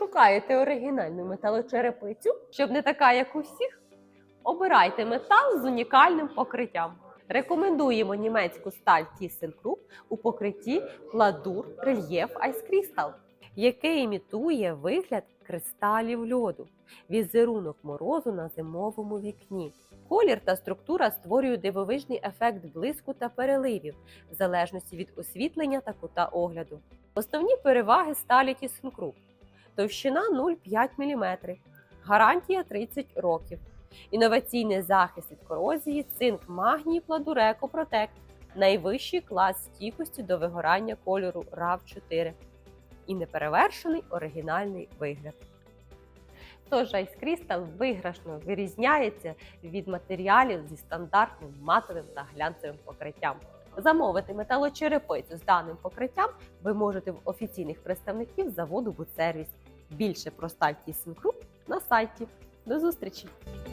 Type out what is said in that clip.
Шукаєте оригінальну металочерепицю, щоб не така, як у всіх? Обирайте метал з унікальним покриттям. Рекомендуємо німецьку сталь ThyssenKrupp у покритті Ладур Рельєф Crystal, яке імітує вигляд кристалів льоду, візерунок морозу на зимовому вікні. Колір та структура створюють дивовижний ефект блиску та переливів в залежності від освітлення та кута огляду. Основні переваги сталі ThyssenKrupp. Товщина 0,5 мм, гарантія 30 років, інноваційний захист від корозії, цинк, магній, Пладуреко Протект, найвищий клас стійкості до вигорання кольору RAV4 і неперевершений оригінальний вигляд. Тож Ice Crystal виграшно вирізняється від матеріалів зі стандартним матовим та глянцевим покриттям. Замовити металочерепицю з даним покриттям ви можете в офіційних представників заводу Будсервіс. Більше про сталь ThyssenKrupp на сайті. До зустрічі!